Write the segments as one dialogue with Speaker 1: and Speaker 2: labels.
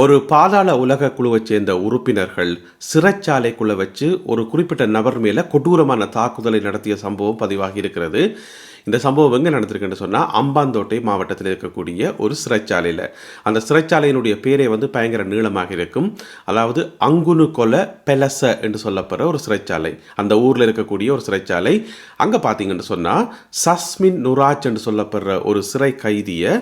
Speaker 1: ஒரு பாதாள உலக குழுவைச் சேர்ந்த உறுப்பினர்கள் சிறைச்சாலைக்குள்ள வச்சு ஒரு குறிப்பிட்ட நபர் மேல கொடூரமான தாக்குதலை நடத்திய சம்பவம் பதிவாகி இருக்கிறது. இந்த சம்பவம் எங்கே நடந்திருக்குன்னு சொன்னால் அம்பாந்தோட்டை மாவட்டத்தில் இருக்கக்கூடிய ஒரு சிறைச்சாலையில். அந்த சிறைச்சாலையினுடைய பேரே வந்து பயங்கர நீளமாக இருக்கும். அதாவது அங்குனு கொல பெலச என்று சொல்லப்படுற ஒரு சிறைச்சாலை. அந்த ஊரில் இருக்கக்கூடிய ஒரு சிறைச்சாலை. அங்கே பார்த்தீங்கன்னு சொன்னால் சஸ்மின் நுராஜ் என்று சொல்லப்படுற ஒரு சிறை கைதியை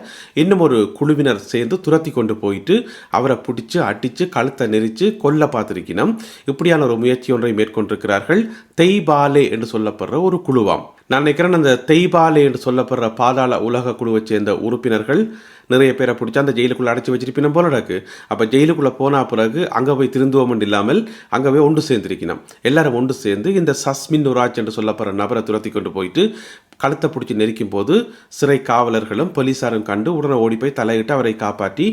Speaker 1: இன்னும் ஒரு குழுவினர் சேர்ந்து துரத்தி கொண்டு போயிட்டு அவரை பிடிச்சி அடித்து கழுத்தை நெரிச்சு கொல்ல பார்த்திருக்கணும் இப்படியான ஒரு முயற்சி ஒன்றை மேற்கொண்டிருக்கிறார்கள். தெய்பாலே என்று சொல்லப்படுற ஒரு குழுவாம். நான் நினைக்கிறேன் அந்த தெய்பாலே என்று சொல்லப்படுற பாதாள உலக குழுவை சேர்ந்த உறுப்பினர்கள் நிறைய பேரை பிடிச்சி அந்த ஜெயிலுக்குள்ளே அடைச்சி வச்சிருப்பினும் போல இருக்கு அப்போ ஜெயிலுக்குள்ளே போன பிறகு அங்கே போய் திருந்துவோம் இல்லாமல் அங்கே போய் ஒன்று சேர்ந்திருக்கணும். எல்லாரும் ஒன்று சேர்ந்து இந்த சஸ்மின் நுராஜ் என்று சொல்லப்படுற நபரை துரத்தி கொண்டு போயிட்டு கழுத்தை பிடிச்சி நெரிக்கும் போது சிறை காவலர்களும் போலீஸாரும் கண்டு உடனே ஓடி போய் தலையிட்டு அவரை காப்பாற்றி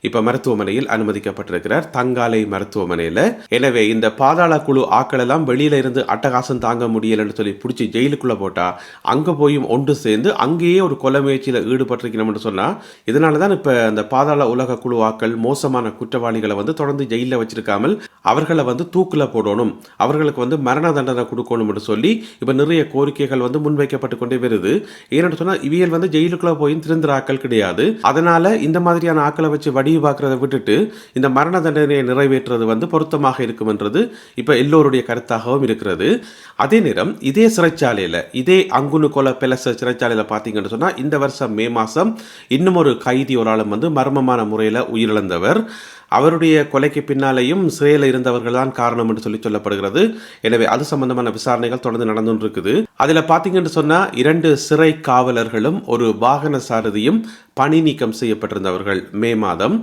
Speaker 1: இப்ப மருத்துவமனையில் அனுமதிக்கப்பட்டிருக்கிறார். தங்காலை மருத்துவமனையில். எனவே இந்த பாதாள குழு ஆக்கள் எல்லாம் வெளியில இருந்து அட்டகாசம் தாங்க முடியலன்னு சொல்லி பிடிச்சி ஜெயிலுக்குள்ள போட்டா அங்க போயும் ஒன்று சேர்ந்து அங்கேயே ஒரு கொலை முயற்சியில் ஈடுபட்டிருக்கணும்னு சொன்னா இதனால தான் இப்ப அந்த பாதாள உலக குழு ஆக்கள் மோசமான குற்றவாளிகளை வந்து தொடர்ந்து ஜெயிலில் வச்சிருக்காமல் அவர்களை வந்து தூக்குல போடணும் அவர்களுக்கு வந்து மரண தண்டனை கொடுக்கணும்னு சொல்லி இப்ப நிறைய கோரிக்கைகள் வந்து முன்வைக்கப்பட்டு கொண்டே வருது. ஏன்னு சொன்னா இவியல் வந்து ஜெயிலுக்குள்ள போய் திருந்துற ஆக்கள் கிடையாது. அதனால இந்த மாதிரியான ஆக்களை வச்சு அடிவு பார்க்குறத விட்டுட்டு இந்த மரண தண்டனையை நிறைவேற்றுறது வந்து பொருத்தமாக இருக்குமென்றது இப்போ எல்லோருடைய கருத்தாகவும் இருக்கிறது. அதே நேரம் இதே சிறைச்சாலையில் இதே அங்குனு கொல பெலச சிறைச்சாலையில் பார்த்தீங்கன்னு சொன்னால் இந்த வருஷம் மே மாதம் இன்னும் ஒரு கைதி ஒரு ஆளும் வந்து மர்மமான முறையில் உயிரிழந்தவர். அவருடைய கொலைக்கு பின்னாலேயும் சிறையில் இருந்தவர்கள் தான் காரணம் என்று சொல்லி சொல்லப்படுகிறது. எனவே அது சம்பந்தமான விசாரணைகள் தொடர்ந்து நடந்து இருக்குது அதுல பாத்தீங்கன்னு சொன்னா இரண்டு சிறை காவலர்களும் ஒரு வாகன சாரதியும் பணி நீக்கம் செய்யப்பட்டிருந்தவர்கள் மே மாதம்.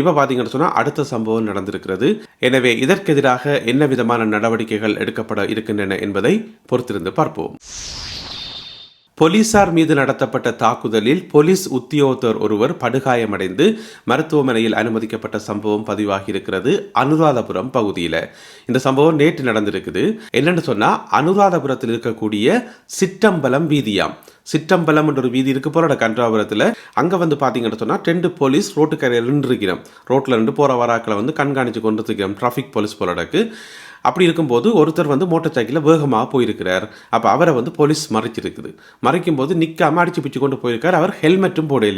Speaker 1: இப்போ பார்த்தீங்கன்னு சொன்னால் அடுத்த சம்பவம் நடந்திருக்கிறது. எனவே இதற்கெதிராக என்ன விதமான நடவடிக்கைகள் எடுக்கப்பட இருக்கின்றன என்பதை பொறுத்திருந்து பார்ப்போம். போலீசார் மீது நடத்தப்பட்ட தாக்குதலில் போலீஸ் உத்தியோகத்தர் ஒருவர் படுகாயமடைந்து மருத்துவமனையில் அனுமதிக்கப்பட்ட சம்பவம் பதிவாகியிருக்கிறது அனுராதபுரம் பகுதியில். இந்த சம்பவம் நேற்று நடந்திருக்குது. என்னன்னு சொன்னால் அனுராதபுரத்தில் இருக்கக்கூடிய சிற்றம்பலம் வீதியாம். சிற்றம்பலம் என்ற ஒரு வீதி இருக்கு போற கன்றாபுரத்தில். அங்கே வந்து பார்த்தீங்கன்னு சொன்னால் ரெண்டு போலீஸ் ரோட்டு கரையில் நின்றுருக்கிறோம். ரோட்டில் நின்று போகிற வராக்களை வந்து கண்காணித்து கொண்டு இருக்கிறோம் டிராஃபிக் போலீஸ் போலடக்கு அப்படி இருக்கும்போது ஒருத்தர் வந்து மோட்டார் சைக்கிளில் வேகமாக போயிருக்கிறார். அப்போ அவரை வந்து போலீஸ் மறைச்சிருக்குது. மறைக்கும் போது நிற்காமல் அடிச்சு பிச்சு கொண்டு போயிருக்கார். அவர் ஹெல்மெட்டும் போட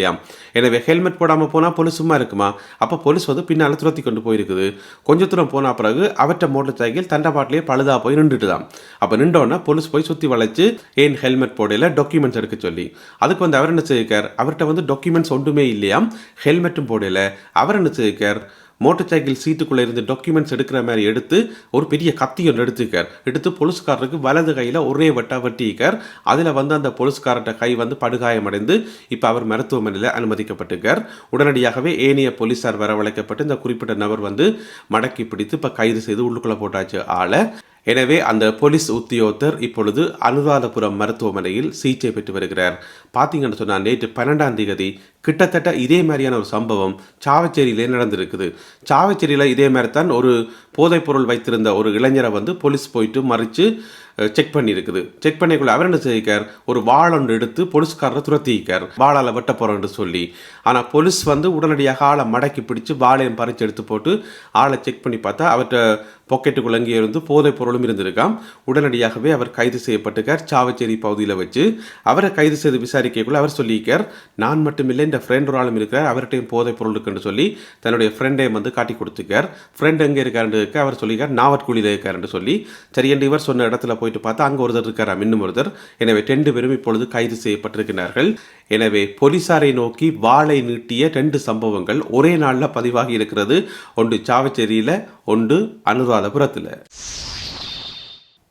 Speaker 1: எனவே ஹெல்மெட் போடாமல் போனால் போலீஸ் சும்மா இருக்குமா? அப்போ போலீஸ் வந்து பின்னால் துரத்தி கொண்டு போயிருக்குது. கொஞ்ச தூரம் போன பிறகு அவர்கிட்ட மோட்டார் சைக்கிள் தண்டை பழுதாக போய் நின்றுட்டு தான் அப்போ நின்றோன்னா போலீஸ் போய் சுற்றி வளைச்சு ஏன் ஹெல்மெட் போடல? டாக்குமெண்ட்ஸ் எடுக்க சொல்லி. அதுக்கு வந்து அவர் என்ன செய்யிருக்கார் அவர்கிட்ட வந்து டாக்குமெண்ட்ஸ் ஒன்றுமே இல்லையாம். ஹெல்மெட்டும் போடல. அவர் என்ன செய்யிருக்கார் மோட்டார் சைக்கிள் சீட்டுக்குள்ளே இருந்து டாக்குமெண்ட்ஸ் எடுக்கிற மாதிரி எடுத்து ஒரு பெரிய கத்தி ஒன்று எடுத்துக்கார் எடுத்து போலீஸ்காரருக்கு வலது கையில் ஒரே வட்டா வெட்டிக்கார் அதில் வந்து அந்த போலீஸ்காரர்கிட்ட கை வந்து படுகாயமடைந்து இப்போ அவர் மருத்துவமனையில் அனுமதிக்கப்பட்டிருக்கார். உடனடியாகவே ஏனைய போலீஸார் வரவழைக்கப்பட்டு இந்த குறிப்பிட்ட நபர் வந்து மடக்கி பிடித்து இப்போ கைது செய்து உள்ளுக்குள்ளே போட்டாச்சு. ஆளை எனவே அந்த போலீஸ் உத்தியோகத்தர் இப்பொழுது அனுராதபுரம் மருத்துவமனையில் சிகிச்சை பெற்று வருகிறார். பார்த்தீங்கன்னு சொன்னால் நேற்று பன்னெண்டாம் தேதி கிட்டத்தட்ட இதே மாதிரியான ஒரு சம்பவம் சாவச்சேரியிலே நடந்திருக்குது. சாவச்சேரியில் இதே மாதிரி தான் ஒரு போதைப்பொருள் வைத்திருந்த ஒரு இளைஞரை வந்து போலீஸ் போயிட்டு மறித்து செக் பண்ணியிருக்குது. செக் பண்ணிக்குள்ள அவர் என்ன செய்யிருக்கார் ஒரு வாள் ஒன்று எடுத்து போலீஸ்காரரை துரத்திக்கார் வாழால் வெட்ட போகிறோன்னு சொல்லி. ஆனால் போலீஸ் வந்து உடனடியாக ஆளை மடக்கி பிடிச்சு வாழையும் பறித்து எடுத்து போட்டு ஆளை செக் பண்ணி பார்த்தா அவர்கிட்ட பாக்கெட்டுக்குள்ள அங்கே இருந்து போதைப் பொருளும் இருந்திருக்காம். உடனடியாகவே அவர் கைது செய்யப்பட்டிருக்கார். சாவச்சேரி பகுதியில் வச்சு அவரை கைது செய்து விசாரிக்கக்குள்ள அவர் சொல்லியிருக்கார் நான் மட்டுமில்லை இந்த ஃப்ரெண்ட் ஒரு ஆளும் இருக்கிறார். அவர்கிட்டையும் போதைப் பொருள் இருக்குன்னு சொல்லி தன்னுடைய ஃப்ரெண்டையும் வந்து காட்டி கொடுத்துருக்கார். ஃப்ரெண்ட் எங்கே இருக்காருன்னு இருக்க அவர் சொல்லியிருக்கார். நாவற்குழியில் இருக்காருன்னு சொல்லி. சரி என்று இவர் சொன்ன இடத்துல போயிட்டு பார்த்தா அங்கே ஒருத்தர் இருக்காராம் இன்னும் ஒருத்தர். எனவே ரெண்டு பேரும் இப்பொழுது கைது செய்யப்பட்டிருக்கிறார்கள். எனவே போலீசாரை நோக்கி வாளை நீட்டிய ரெண்டு சம்பவங்கள் ஒரே நாளில் பதிவாகி இருக்கிறது. ஒன்று சாவச்சேரியில் ஒன்று அனுராதபுரத்தில்.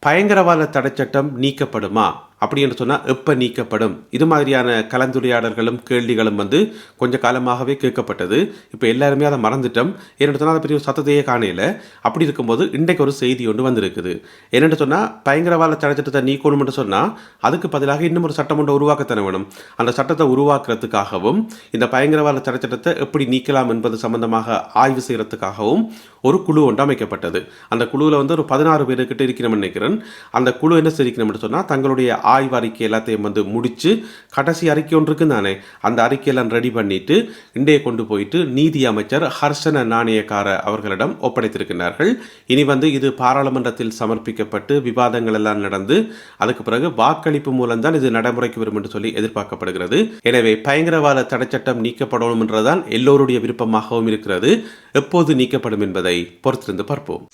Speaker 1: பயங்கரவாத தடைச்சட்டம் நீக்கப்படுமா? அப்படின்னு சொன்னால் எப்போ நீக்கப்படும்? இது மாதிரியான கலந்துரையாடல்களும் கேள்விகளும் வந்து கொஞ்சம் காலமாகவே கேட்கப்பட்டது. இப்போ எல்லாருமே அதை மறந்துட்டோம். என்னென்னு சொன்னால் அதை பெரிய சத்தத்தையே காணையில். அப்படி இருக்கும்போது இன்றைக்கு ஒரு செய்தி ஒன்று வந்திருக்குது. என்னென்னு சொன்னால் பயங்கரவாத தடைச்சட்டத்தை நீக்கணும்னு சொன்னால் அதுக்கு பதிலாக இன்னும் ஒரு சட்டம் ஒன்று உருவாக்கத்தானே வேணும். அந்த சட்டத்தை உருவாக்குறதுக்காகவும் இந்த பயங்கரவாத தடைச்சட்டத்தை எப்படி நீக்கலாம் என்பது சம்பந்தமாக ஆய்வு செய்கிறதுக்காகவும் ஒரு குழு ஒன்று அமைக்கப்பட்டது. அந்த குழுவில் வந்து ஒரு பதினாறு பேருக்கிட்ட இருக்கணும்னு நினைக்கிறேன். அந்த குழு என்ன செய்யணும்னு சொன்னால் தங்களுடைய ஆய்வு அறிக்கை எல்லாத்தையும் வந்து முடித்து கடைசி அறிக்கை ஒன்று இருக்கு தானே? அந்த அறிக்கையெல்லாம் ரெடி பண்ணிட்டு இன்றைய கொண்டு போயிட்டு நீதி அமைச்சர் ஹர்ஷன நாணயக்கார அவர்களிடம் ஒப்படைத்திருக்கிறார்கள். இனி வந்து இது பாராளுமன்றத்தில் சமர்ப்பிக்கப்பட்டு விவாதங்கள் எல்லாம் நடந்து அதுக்கு பிறகு வாக்களிப்பு மூலம்தான் இது நடைமுறைக்கு வரும் என்று சொல்லி எதிர்பார்க்கப்படுகிறது. எனவே பயங்கரவாத தடைச்சட்டம் நீக்கப்படணும் என்றுதான் எல்லோருடைய விருப்பமாகவும் இருக்கிறது. எப்போது நீக்கப்படும் என்பதை பொறுத்திருந்து பார்ப்போம்.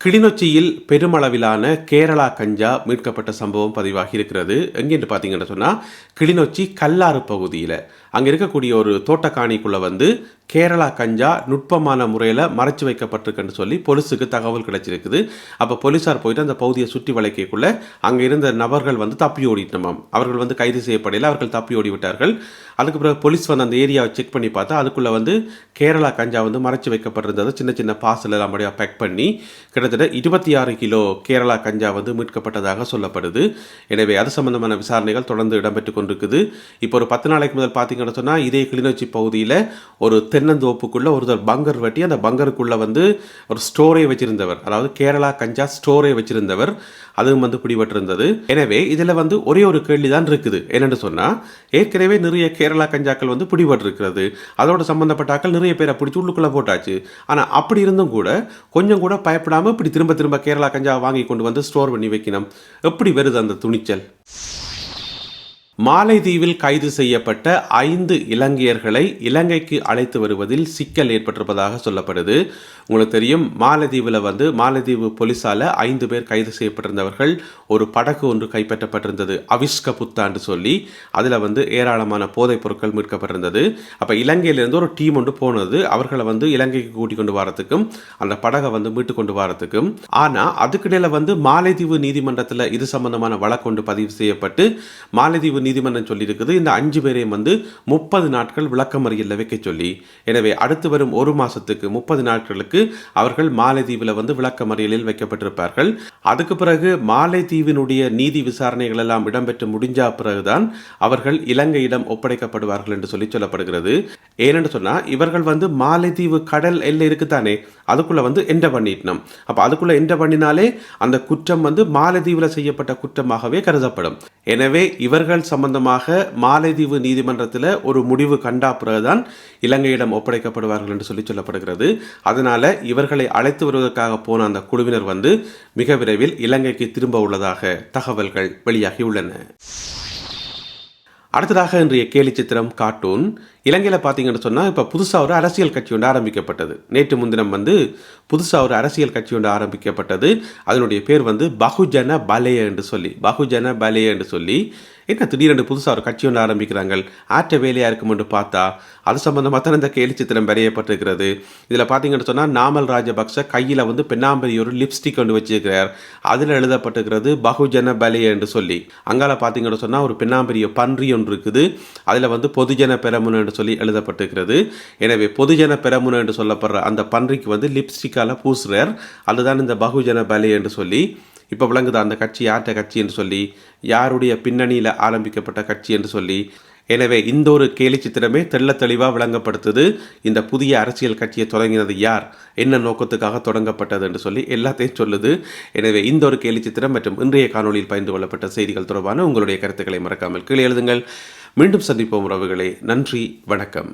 Speaker 1: கிளிநொச்சியில் பெருமளவிலான கேரளா கஞ்சா மீட்கப்பட்ட சம்பவம் பதிவாகி இருக்கிறது எங்கேன்னு பார்த்தீங்கன்னு சொன்னால் கிளிநொச்சி கல்லாறு பகுதியில். அங்கே இருக்கக்கூடிய ஒரு தோட்டக்காணிக்குள்ளே வந்து கேரளா கஞ்சா நுட்பமான முறையில் மறைச்சு வைக்கப்பட்டிருக்குன்னு சொல்லி போலீஸுக்கு தகவல் கிடைச்சிருக்குது. அப்போ போலீஸார் போயிட்டு அந்த பகுதியை சுற்றி வளைக்கக்குள்ளே அங்கே இருந்த நபர்கள் வந்து தப்பி ஓடிட்டோமாம். அவர்கள் வந்து கைது செய்யப்படையில் அவர்கள் தப்பி ஓடி விட்டார்கள் அதுக்கு பிறகு போலீஸ் வந்து அந்த ஏரியாவை செக் பண்ணி பார்த்தா அதுக்குள்ளே வந்து கேரளா கஞ்சா வந்து மறைச்சு வைக்கப்பட்டிருந்ததை சின்ன சின்ன பார்சல் எல்லாம் அப்படியே பேக் பண்ணி கிட்டத்தட்ட இருபத்தி ஆறு கிலோ கேரளா கஞ்சா வந்து மீட்கப்பட்டதாக சொல்லப்படுது. எனவே அது சம்பந்தமான விசாரணைகள் தொடர்ந்து இடம்பெற்று கொண்டிருக்குது. இப்போ ஒரு பத்து நாளைக்கு முதல் பார்த்தீங்கன்னா சொன்னால் இதே கிளிநொச்சி பகுதியில் ஒரு தென்னந்தோப்புக்குள்ளே ஒருத்தர் பங்கர் வெட்டி அந்த பங்கருக்குள்ளே வந்து ஒரு ஸ்டோரே வச்சுருந்தவர். அதாவது கேரளா கஞ்சா ஸ்டோரே வச்சுருந்தவர். அதுவும் வந்து பிடிபட்டிருந்தது. எனவே இதில் வந்து ஒரே ஒரு கேள்வி தான் இருக்குது. என்னென்னு சொன்னால் ஏற்கனவே நிறைய கேரளா கஞ்சாக்கள் வந்து பிடிபட்டிருக்கிறது. அதோட சம்மந்தப்பட்டாக்கள் நிறைய பேரை பிடிச்சி உள்ளுக்குள்ளே போட்டாச்சு. ஆனால் அப்படி இருந்தும் கூட கொஞ்சம் கூட பயப்படாமல் இப்படி திரும்ப திரும்ப கேரளா கஞ்சா வாங்கி கொண்டு வந்து ஸ்டோர் பண்ணி வைக்கணும். எப்படி வருது அந்த துணிச்சல்? மாலைதீவில் கைது செய்யப்பட்ட ஐந்து இலங்கையர்களை இலங்கைக்கு அழைத்து வருவதில் சிக்கல் ஏற்பட்டிருப்பதாக சொல்லப்படுது. உங்களுக்கு தெரியும் மாலத்தீவில் வந்து மாலத்தீவு போலீஸால் ஐந்து பேர் கைது செய்யப்பட்டிருந்தவர்கள் ஒரு படகு ஒன்று கைப்பற்றப்பட்டிருந்தது அவிஷ்க புத்தாண்டு சொல்லி. அதில் வந்து ஏராளமான போதைப் பொருட்கள் மீட்கப்பட்டிருந்தது. அப்போ இலங்கையிலேருந்து ஒரு டீம் ஒன்று போனது அவர்களை வந்து இலங்கைக்கு கூட்டிக் கொண்டு வரத்துக்கும் அந்த படகை வந்து மீட்டு கொண்டு வரத்துக்கும். ஆனால் அதுக்கிடையில் வந்து மாலைதீவு நீதிமன்றத்தில் இது சம்பந்தமான வழக்கு ஒன்று பதிவு செய்யப்பட்டு மாலைதீவு நீதிமன்றம் சொல்லியிருக்குது இந்த அஞ்சு பேரையும் வந்து முப்பது நாட்கள் விளக்கமறியில் வைக்க சொல்லி. எனவே அடுத்து வரும் ஒரு மாதத்துக்கு முப்பது நாட்களுக்கு அவர்கள் மாலைதீவில் வந்து விளக்க மறியலில் வைக்கப்பட்டிருப்பார்கள். அதுக்கு பிறகு மாலைதீவினுடைய நீதி விசாரணைகள் எல்லாம் இடம்பெற்று முடிஞ்ச பிறகுதான் அவர்கள் இலங்கையிடம் ஒப்படைக்கப்படுவார்கள் என்று சொல்லி சொல்லப்படுகிறது. ஏனென்று சொன்னால் இவர்கள் வந்து மாலைதீவு கடல் எல்லை இருக்குதானே அதுக்குள்ள வந்து என்ற பண்ணிட்டோம் அப்போ அதுக்குள்ள என்ற பண்ணினாலே அந்த குற்றம் வந்து மாலைதீவில் செய்யப்பட்ட குற்றமாகவே கருதப்படும். எனவே இவர்கள் சம்பந்தமாக மாலைதீவு நீதிமன்றத்தில் ஒரு முடிவு கண்டா பிறகுதான் இலங்கையிடம் ஒப்படைக்கப்படுவார்கள் என்று சொல்லி சொல்லப்படுகிறது. அதனால இவர்களை அழைத்து வருவதற்காக போன அந்த குழுவினர் வந்து மிக விரைவில் இலங்கைக்கு திரும்ப உள்ளதாக தகவல்கள் வெளியாகியுள்ளன. அடுத்ததாக இன்றைய கேலி சித்திரம் கார்ட்டூன். இலங்கையில் பார்த்தீங்கன்னு சொன்னால் இப்போ புதுசாக ஒரு அரசியல் கட்சி ஒன்று ஆரம்பிக்கப்பட்டது. நேற்று முன்தினம் வந்து புதுசாக ஒரு அரசியல் கட்சி ஒன்று ஆரம்பிக்கப்பட்டது. அதனுடைய பேர் வந்து பகுஜன பலேய என்று சொல்லி பகுஜன பலேய என்று சொல்லி என்ன திடீரென்று புதுசாக ஒரு கட்சி ஒன்று ஆரம்பிக்கிறாங்க ஆற்ற வேலையாக இருக்கும் என்று பார்த்தா அது சம்பந்தமாக தான் இந்த கேலி சித்திரம் வரையப்பட்டிருக்கிறது. இதில் பார்த்தீங்கன்னு சொன்னால் நாமல் ராஜபக்ச கையில் வந்து பெண்ணாம்பரி ஒரு லிப்ஸ்டிக் கொண்டு வச்சிருக்கிறார். அதில் எழுதப்பட்டிருக்கிறது பகுஜன பலேய என்று சொல்லி. அங்கால பார்த்தீங்கன்னு சொன்னால் ஒரு பெண்ணாம்பரிய பன்றி ஒன்று இருக்குது. அதில் வந்து பொதுஜன பெரமுன என்று சொல்லி எழுதப்பட்டிருக்கிறது. எனவே பொதுஜன பெரமுன என்று சொல்லப்படுற அந்த பன்றிக்கு வந்து லிப்ஸ்டிக்கால் பூசுறார். அதுதான் இந்த பகுஜன பலே என்று சொல்லி. இப்போ விளங்குதா அந்த கட்சி யார்கிட்ட கட்சி என்று சொல்லி யாருடைய பின்னணியில் ஆரம்பிக்கப்பட்ட கட்சி என்று சொல்லி. எனவே இந்த ஒரு கேலி சித்திரமே தெள்ள தெளிவாக விளங்கப்படுத்துது. இந்த புதிய அரசியல் கட்சியை தொடங்கினது யார்? என்ன நோக்கத்துக்காக தொடங்கப்பட்டது என்று சொல்லி எல்லாத்தையும் சொல்லுது. எனவே இந்த ஒரு கேலி சித்திரம் மற்றும் இன்றைய காணொலியில் பகிர்ந்து கொள்ளப்பட்ட செய்திகள் தொடர்பான உங்களுடைய கருத்துக்களை மறக்காமல் கீழே எழுதுங்கள். மீண்டும் சந்திப்போம் உறவுகளே. நன்றி வணக்கம்.